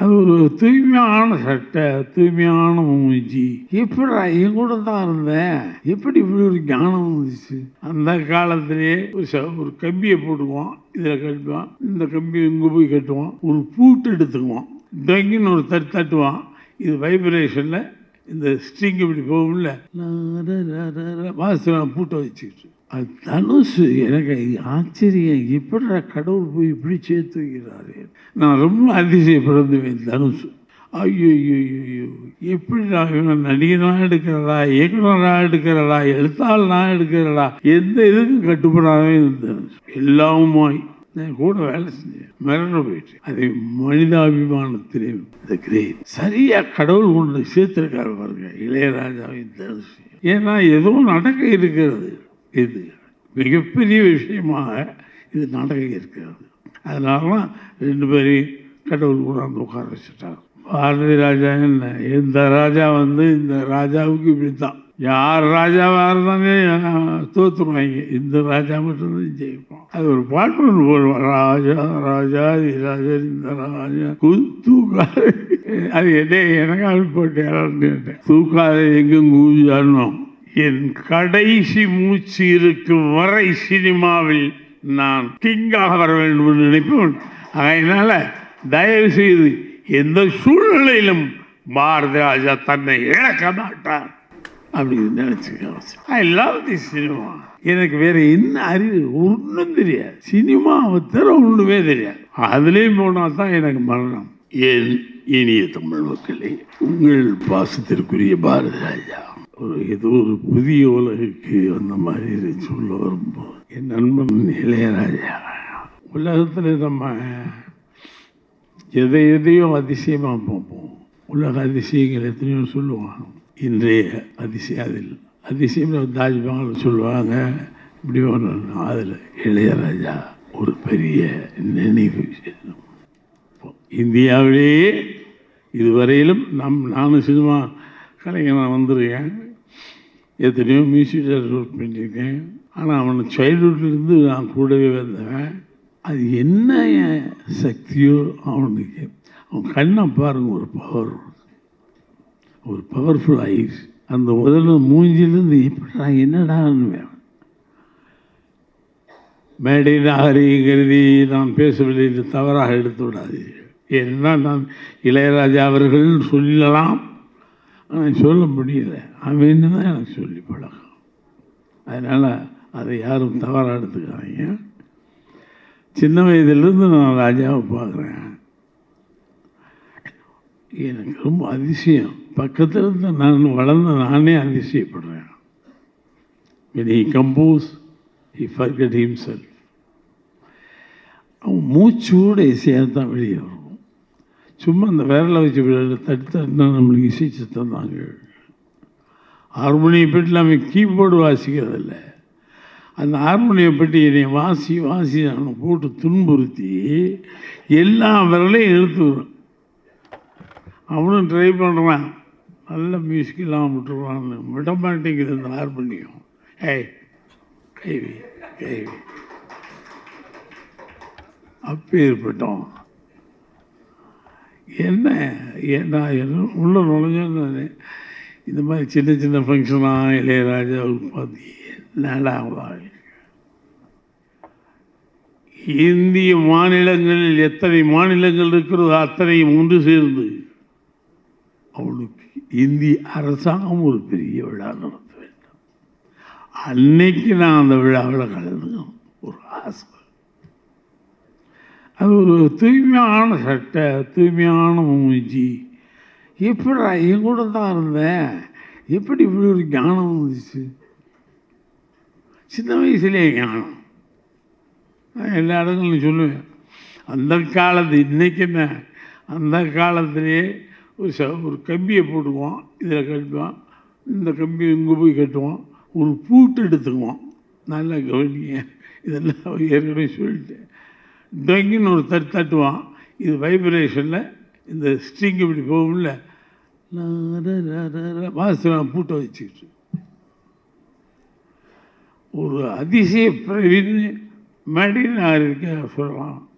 அது ஒரு தூய்மையான சட்டை தூய்மையான மூஞ்சி. எப்படி என் கூட தான் இருந்தேன் எப்படி இப்படி ஒரு ஞானம் வந்துச்சு? அந்த காலத்திலேயே ஒரு ச- ஒரு கம்பியை போட்டுக்குவான் இதில் கட்டுவான் இந்த கம்பி இங்கே போய் கட்டுவான் ஒரு பூட்டு எடுத்துக்குவான். டங்கின்னு ஒரு தட்டு தட்டுவான். இது வைப்ரேஷனில் இந்த ஸ்ட்ரிங் இப்படி போகும்ல. வாசனை பூட்டை வச்சுக்கிட்டு. தனுசு எனக்கு ஆச்சரியம். எப்படிடா கடவுள் போய் இப்படி சேர்த்து வைக்கிறாரு? நான் ரொம்ப அதிசயப்படுந்துவேன் தனுசு ஐயோ ஐயோ ஐயோ நான் இவன் நடிகனாக எடுக்கிறடா இயக்குனராக எடுக்கிறடா எழுத்தாளனாக எடுக்கிறடா எந்த இதுக்கும் கட்டுப்படாதவே இந்த எல்லாமாய் நான் கூட வேலை செஞ்சேன் மிரண்டு போயிட்டு அது மனிதாபிமானத்திலே இந்த கிரேட். கடவுள் கொண்டு சேர்த்திருக்காரு பாருங்க இளையராஜாவின் தனுசு ஏன்னா ஏதோ நடக்க இருக்கிறது. இது மிகப்பெரிய விஷயமாக இது நடக்க இருக்கிறது. அதனால தான் ரெண்டு பேரையும் கடவுள் கொண்டாந்து உட்கார வச்சுட்டாங்க பாரதி ராஜா என்ன? இந்த ராஜா வந்து இந்த ராஜாவுக்கு இப்படி தான் யார் ராஜாவாக இருந்தாலும் தோற்றுருவாங்க இந்த ராஜா மட்டும்தான் ஜெயிப்போம். அது ஒரு பாட்டு ஒன்று போடுவோம் ராஜா ராஜா ராஜா இந்த ராஜா. தூக்காது அது என்ன எனக்கு அப்படி போட்டு யாரான்னு கேட்டேன். தூக்காத எங்கும் கூஜானோம் என் கடைசி மூச்சு இருக்கும் வரை சினிமாவில் நான் கிங்காக வர வேண்டும் என்று நினைப்பேன் அதனால் தயவு செய்து எந்த சூழ்நிலையிலும் பாரதி ராஜா தன்னை இழக்க மாட்டார் அப்படின்னு நினச்சிக்கிறேன் ஐ லவ் தி சினிமா எனக்கு வேற என்ன அறிவு? ஒன்றும் தெரியாது. சினிமாவை தவிர ஒன்றுமே தெரியாது. அதுலேயும் போனால் தான் எனக்கு மரணம். என் இனிய தமிழ் மக்களே உங்கள் பாசத்திற்குரிய பாரதி ராஜா ஒரு ஏதோ ஒரு புதிய உலகுக்கு வந்த மாதிரி சொல்ல வரும்போது. என் நண்பன் இளையராஜா. உலகத்தில் நம்ம எதை எதையோ அதிசயமாக பார்ப்போம். உலக அதிசயங்கள் எத்தனையோ சொல்லுவாங்க. இன்றைய அதிசயம் அதில். அதிசயம் தாஜ்மஹால் சொல்லுவாங்க. இப்படி ஒன்று அதில் இளையராஜா ஒரு பெரிய நினைவு இந்தியாவிலேயே இதுவரையிலும் நம் நானும் சினிமா கலைஞனாக வந்திருக்கேன். எத்தனையோ மியூசிக் டேரக்டர் ஒர்க் பண்ணியிருக்கேன். ஆனால் அவனை சைல்டுஹுட்லேருந்து நான் கூடவே வந்தவன். அது என்ன சக்தியோ அவனுக்கு. அவன் கண்ணை பாருங்க ஒரு பவர் ஒரு பவர்ஃபுல் ஐஸ் அந்த முதல்ல மூஞ்சிலேருந்து நான் என்னடான்னு மேடை நாகரிகம் கருதி நான் பேசவில்லை என்று தவறாக எடுத்து விடாதீர்கள். ஏன்னா நான் இளையராஜா அவர்கள்னு சொல்லலாம் ஆனால் சொல்ல முடியல. அவன் தான் எனக்கு சொல்லி பழக்கம் அதனால் அதை யாரும் தவறாக எடுத்துக்காதீங்க. சின்ன வயதிலிருந்து நான் ராஜாவை பார்க்குறேன். எனக்கு ரொம்ப அதிசயம். பக்கத்தில் இருந்து நான் வளர்ந்த நானே அதிசயப்படுறேன். When he compose he forgot himself. அவன் மூச்சோட இசையாக தான் வெளியே வரும். சும்மா அந்த விரலை வச்சு தட்டு தட்டுனா நம்மளுக்கு இசை சத்தம் தாங்க. ஹார்மோனியை பற்றி நம்ம கீபோர்டு வாசிக்கிறதில்ல. அந்த ஹார்மோனியை பற்றி என்னை வாசி வாசி அவனை போட்டு துன்புறுத்தி எல்லா விரலையும் எழுத்து அவனும் ட்ரை பண்ணுறான் நல்ல மியூசிக் இல்லாமல் விட்டுருவான்னு விட மாட்டேங்குது இந்த ஹார்மோனியம். ஏய் கைவி கைவி அப்பேற்பட்டோம். என்ன? ஏன்னா என்ன உள்ள நுழைஞ்சோன்னு இந்த மாதிரி சின்ன சின்ன ஃபங்க்ஷனாக இளையராஜா உற்பத்தி என்னடா இந்திய மாநிலங்களில் எத்தனை மாநிலங்கள் இருக்கிறதோ அத்தனையும் ஒன்று சேர்ந்து அவளுக்கு இந்திய அரசாங்கம் ஒரு பெரிய விழா நடத்த வேண்டும். அன்னைக்கு நான் அந்த விழாவில் கலந்துக்கணும் ஒரு ஆசை அது ஒரு தூய்மையான சட்டை தூய்மையான மூஞ்சி. எப்படிடா என் கூட தான் இருந்தேன் எப்படி இப்படி ஒரு ஞானம் வந்துச்சு? சின்ன வயசுலேயே ஞானம். நான் எல்லா இடங்களும் சொல்லுவேன். அந்த காலத்து இன்றைக்கி என்ன? அந்த காலத்திலே ஒரு ச ஒரு கம்பியை போட்டுக்குவோம் இதில் கட்டுவோம் இந்த கம்பி இங்கே போய் கட்டுவோம் ஒரு பூட்டு எடுத்துக்குவோம் நல்லா கவனிங்க. இதெல்லாம் ஏற்கனவே சொல்லிட்டேன். டொங்கின்னு ஒரு தட்டு தட்டுவான். இது வைப்ரேஷனில் இந்த ஸ்ட்ரிங் இப்படி போகும்ல. வாசனை பூட்டை வச்சுக்கிட்டு. ஒரு அதிசய பிரவின் மடினார் இருக்க சொல்லலாம்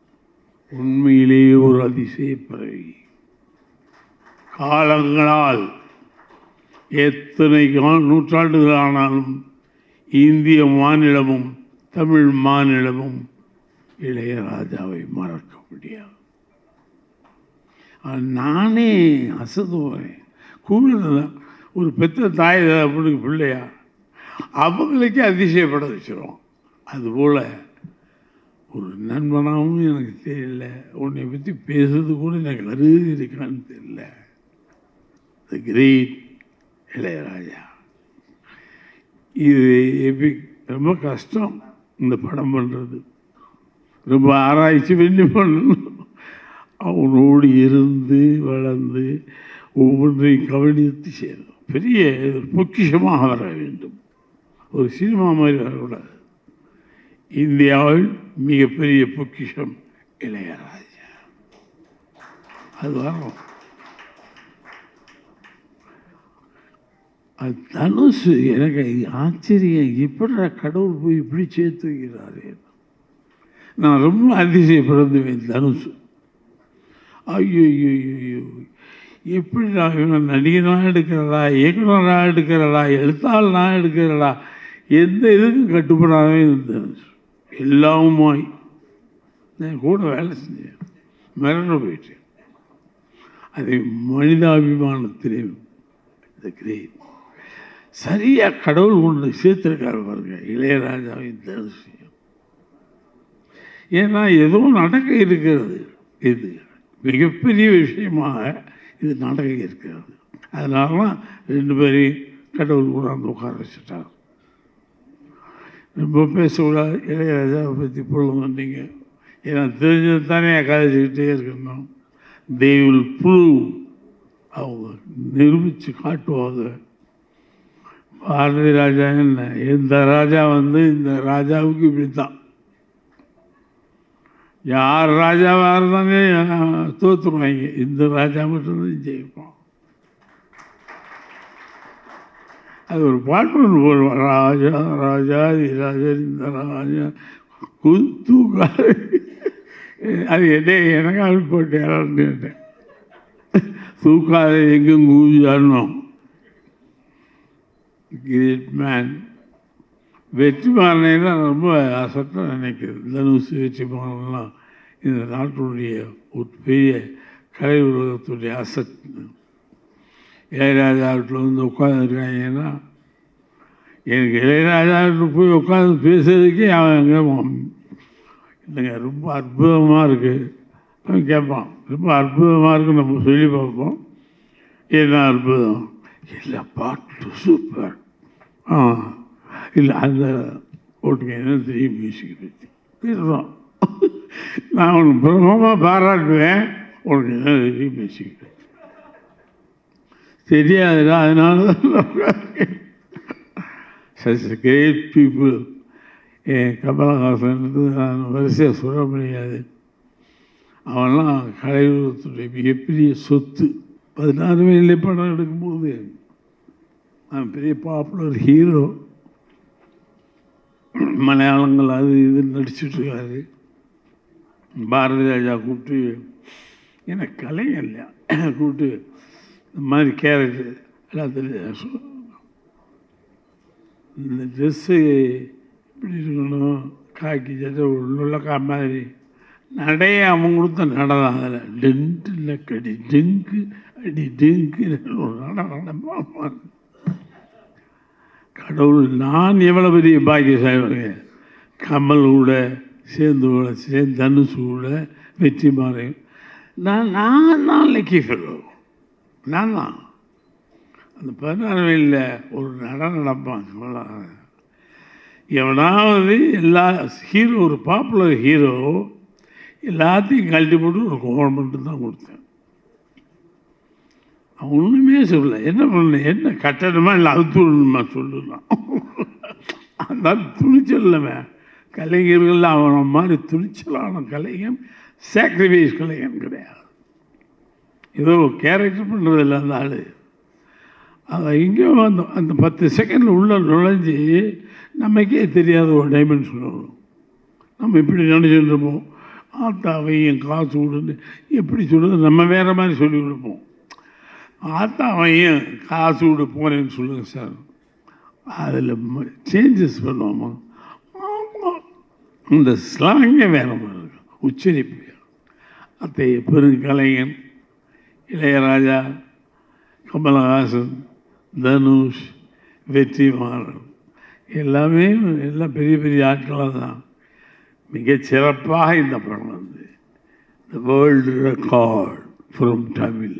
உண்மையிலேயே ஒரு அதிசய பிறவி காலங்களால் எத்தனை நூற்றாண்டுகள் ஆனாலும் இந்திய மாநிலமும் தமிழ் மாநிலமும் இளையராஜாவை மறக்க முடியாது. நானே அசதுவேன் தான் ஒரு பெத்த தாய் அப்படி பிள்ளையா அவங்களுக்கே அதிசயப்பட வச்சிடும் அதுபோல் ஒரு நண்பனாகவும் எனக்கு தெரியல. உன்னை பற்றி பேசுறது கூட எனக்கு வருது இருக்கான்னு தெரியல. த கிரேட் இளையராஜா இது எப்படி ரொம்ப கஷ்டம் இந்த படம் பண்ணுறது ரொம்ப ஆராய்ச்சி பண்ணி பண்ணணும். அவனோடு இருந்து வளர்ந்து ஒவ்வொன்றையும் கவனித்து செய்யணும் பெரிய பொக்கிஷமாக வர வேண்டும். ஒரு சினிமா மாதிரி வரக்கூடாது. இந்தியாவில் மிகப்பெரிய பொக்கிஷம் இளையராஜா. அது வரும் அது தனுஷ் எனக்கு ஆச்சரியம். எப்படிடா கடவுள் போய் இப்படி சேர்த்து வைக்கிறாரு? நான் ரொம்ப அதிசயப்படுந்துவேன் தனுஷ் ஐயோ ஐயோ ஐயோ எப்படி நான் இவன் நடிகனாக எடுக்கிறதா இயக்குனராக எடுக்கிறதா எழுத்தாளனாக எடுக்கிறதா எந்த இதுக்கும் கட்டுப்படாதவே தனுஷ் எல்லாமுமாய். நான் கூட வேலை செஞ்சேன். மிரண்டு போயிட்டேன். அதை மனிதாபிமானத்திலே இந்த கிரேட். சரியாக கடவுள் கொண்டு சேர்த்திருக்காரு பாருங்க இளையராஜாவின் தரிசனம் ஏன்னா ஏதோ நடக்க இருக்கிறது. இது மிகப்பெரிய விஷயமாக இது நடக்க இருக்கிறது. அதனால தான் ரெண்டு பேரையும் கடவுள் கொண்டாந்து உட்கார வச்சுட்டார். ரொம்ப பேசக்கூடாது. இளையராஜாவை பற்றி பொழுது நீங்கள் ஏன்னா தெரிஞ்சது தானே கதைச்சிக்கிட்டே இருக்கணும். தெய்வில் புழு அவங்க நிரூபித்து காட்டுவாங்க. பாரதி ராஜா என்ன? இந்த ராஜா வந்து இந்த ராஜாவுக்கு இப்படி தான் யார் ராஜாவாக இருந்தாங்க தோற்றுருவாங்க இந்த ராஜா மட்டும்தான் ஜெயிப்போம். அது ஒரு பாட்டு ஒன்று போடுவோம். ராஜா ராஜா ராஜா இந்த ராஜா குத்து அது என்ன எனக்காக போட்டு கேட்டேன் தூக்காத எங்கும் கூஜானோம் கிரேட் மேன் வெற்றி தான் ரொம்ப அசட்டாக நினைக்கிறேன் தனுஷ் வெற்றிமாறன்லாம் இந்த நாட்டுடைய ஒரு பெரிய கலை உலகத்துடைய அசட் இளையராஜா வீட்டில் வந்து உட்காந்துருக்காங்கன்னா எனக்கு இளையராஜா வீட்டில் போய் உட்காந்து பேசுறதுக்கே அவன் அங்கே இல்லைங்க ரொம்ப அற்புதமாக இருக்குது அவன் கேட்பான் ரொம்ப அற்புதமாக இருக்குது நம்ம சொல்லி பார்ப்போம். என்ன அற்புதம்? இல்லை பாட்டு சூப்பர் ஆ. இல்லை அந்த ஓட்டுங்க என்ன தெரியும் மியூசிக் பற்றி பேசுகிறோம் நான் உனக்கு பிரமமாக பாராட்டுவேன். உனக்கு என்ன தெரியும் மியூசிக் பற்றி தெரியாதுடா அதனால சச் கிரேட் பீப்புள் என் கமலஹாசன்ட்டு நான் வரிசையாக சொல்ல முடியாது. அவன்லாம் கலையுலகத்துடைய மிகப்பெரிய சொத்து. பதினாறு வயதில் படம் எடுக்கும்போது நான் பெரிய பாப்புலர் ஹீரோ மலையாளங்கள் அது இது நடிச்சுட்ருக்காரு பாரதி ராஜா கூப்பிட்டு ஏன்னா கலை இல்லையா? கூப்பிட்டு இந்த மாதிரி கேரக்டர் எல்லாத்துலேயும் இந்த ட்ரெஸ்ஸு இப்படி இருக்கணும்? காக்கி சட்டை உள்ளக்கா மாதிரி. நடைய அவன் கொடுத்த நடனம் தான் அதில். டென்ட்டு கடி டெங்கு அடி டெங்கு ஒரு நட நடமா கடவுள் நான் எவ்வளோ பெரிய பாக்கியசாலிங்க கமல் கூட சேர்ந்து கூட சேர்ந்து தனுசு கூட வெற்றி மாறி நான் நான் தான் லக்கி ஃபெல்லோ நான் தான். அந்த பதினாறு வயலில் ஒரு நடன நடப்பான் அவ்வளவுதான். எவனாவது எல்லா ஹீரோ ஒரு பாப்புலர் ஹீரோ எல்லாத்தையும் கழட்டி போட்டு ஒரு கவர்மெண்ட்டு தான் கொடுத்தேன். ஒன்றுமே சொல்லலை. என்ன பண்ண என்ன கட்டணமா இல்லை அழுத்து விடணுமா சொல்லுலாம் அந்த துணிச்சல்லவன். கலைஞர்கள் அவன மாதிரி துணிச்சலான கலைஞன் சாக்ரிஃபைஸ் கலைஞன் கிடையாது. ஏதோ கேரக்டர் பண்ணுறதில்ல அந்த ஆள். அதை இங்கே அந்த அந்த பத்து செகண்டில் உள்ள நுழைஞ்சி நமக்கே தெரியாத ஒரு டைமென்ஷன் வரும். நம்ம இப்படி நினச்சிட்டு இருப்போம். ஆத்தாவையும் காசு விடுன்னு எப்படி சொல்கிறது நம்ம வேறு மாதிரி சொல்லி கொடுப்போம். ஆத்தா அவன் காசு விட போகிறேன்னு சொல்லுங்கள் சார். அதில் சேஞ்சஸ் பண்ணுவோமா ஆமாம் இந்த ஸ்லாங்கே வேற மாதிரி இருக்கும் உச்சரிப்பு அத்தைய பெருங்கலைஞன் இளையராஜா கமலஹாசன் தனுஷ் வெற்றிமாறன். எல்லாமே எல்லாம் பெரிய பெரிய ஆட்களாக தான். மிகச்சிறப்பாக இந்த படம் வந்து the world record from Tamil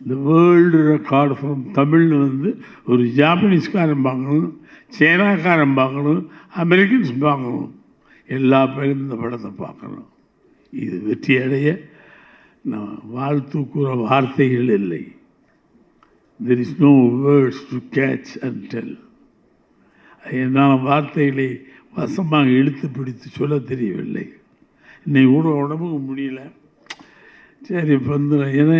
இந்த வேர்ல்டு ரெக்கார்டு ஃப்ரம் தமிழ்னு வந்து ஒரு ஜாப்பனீஸ்காரன் பார்க்கணும் சைனாக்காரன் பார்க்கணும் அமெரிக்கன்ஸ் பார்க்கணும். எல்லா பேரும் இந்த படத்தை பார்க்கணும். இது வெற்றி அடைய நான் வாழ்த்து கூற வார்த்தைகள் இல்லை. There is no words to catch and tell என்னால் வார்த்தைகளை வசமாக இழுத்து பிடித்து சொல்ல தெரியவில்லை. இன்னைக்கு கூட உடம்புக்கு முடியல. சரி இப்போ ஏன்னா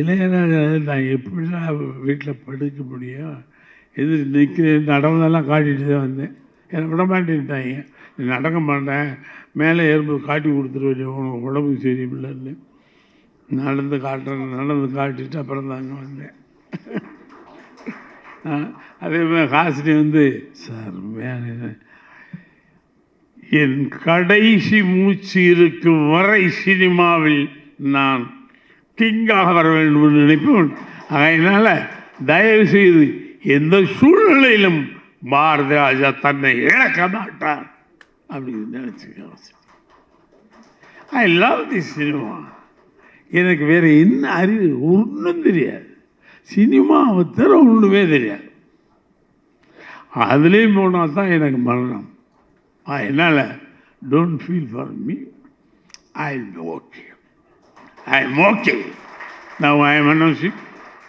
இளையராஜா நான் எப்படிலாம் வீட்டில் படுக்க முடியும்? எது நிற்கிறேன் நடந்தெல்லாம் காட்டிட்டு தான் வந்தேன். என்னை விட மாட்டேன்ட்டாங்க. நடக்க மாட்டேன். மேலே ஏறும்போது காட்டி கொடுத்துருவேன் உனக்கு உடம்புக்கு சரியில்லைன்னு. நடந்து காட்டுறேன் நடந்து காட்டிட்டு அப்புறம் தாங்க வந்தேன். அதே மாதிரி ஹாசினி வந்து சார் மேலே என் கடைசி மூச்சு இருக்கும் வரை சினிமாவில் நான் திங்காக வர வேண்டும் என்று நினைப்பேன் அதனால் தயவு செய்து எந்த சூழ்நிலையிலும் பாரதி ராஜா தன்னை இழக்க மாட்டார் அப்படின்னு நினச்சிக்க ஐ லவ் தி சினிமா எனக்கு வேற என்ன அறிவு? ஒன்றும் தெரியாது. சினிமாவை தவிர ஒன்றுமே தெரியாது. அதுலேயும் போனால் தான் எனக்கு மரணம். அதனால் don't feel for me I okay I am okay now I am announcing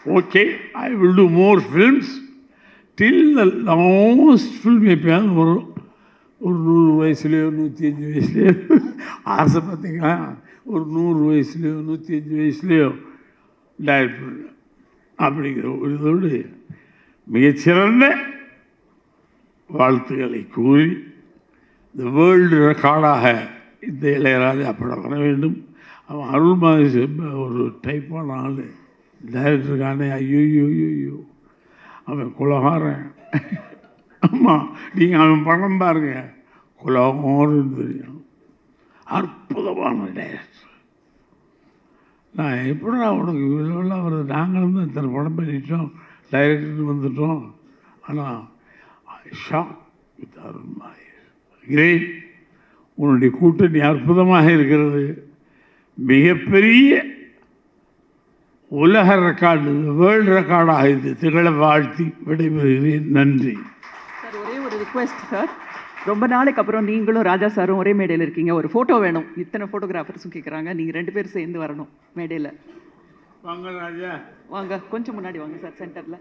okay I will do more films till the last film எப்பயாவது வரும் ஒரு நூறு வயசுலேயோ நூற்றி அஞ்சு வயசுலேயோ ஆசை பார்த்தீங்களா? ஒரு நூறு வயசுலேயோ நூற்றி அஞ்சு வயசுலேயோ டயர் பண்ண. அப்படிங்கிற ஒரு இதோடு மிகச்சிறந்த வாழ்த்துக்களை கூறி இந்த வேர்ல்டு ரெக்கார்டாக இந்த இளையராஜா படம் வர வேண்டும். அவன் அருள்மாதி செம்ம ஒரு டைப்பான ஆள். டைரக்டருக்கானே ஐயோ ஐயோ அவன் குலகாரன். ஆமாம் நீங்கள் அவன் படம் பாருங்க. குலகாரன்னு தெரியும். அற்புதமான டைரக்டர் நான் எப்படா உனக்கு இவ்வளோலாம் வருது? நாங்களும் தான் இத்தனை படம் பண்ணிட்டோம். டைரக்டர் வந்துட்டோம். ஆனால் ஷாக் வித் அருண்மாய் கிரேட் உன்னுடைய கூட்டணி அற்புதமாக இருக்கிறது. மிகப்பெரிய உலக ரெக்கார்டு வேர்ல்டு ரெக்கார்டாக இது திகழ வாழ்த்தி விடைபெறுகிறேன். நன்றி. சார் ஒரே ஒரு ரிக்வெஸ்ட் சார் ரொம்ப நாளைக்கு அப்புறம் நீங்களும் ராஜா சாரும் ஒரே மேடையில் இருக்கீங்க. ஒரு ஃபோட்டோ வேணும். இத்தனை ஃபோட்டோகிராஃபர்ஸும் கேட்குறாங்க நீங்கள் ரெண்டு பேரும் சேர்ந்து வரணும் மேடையில். வாங்க ராஜா. வாங்க கொஞ்சம் முன்னாடி வாங்க சார் சென்டரில்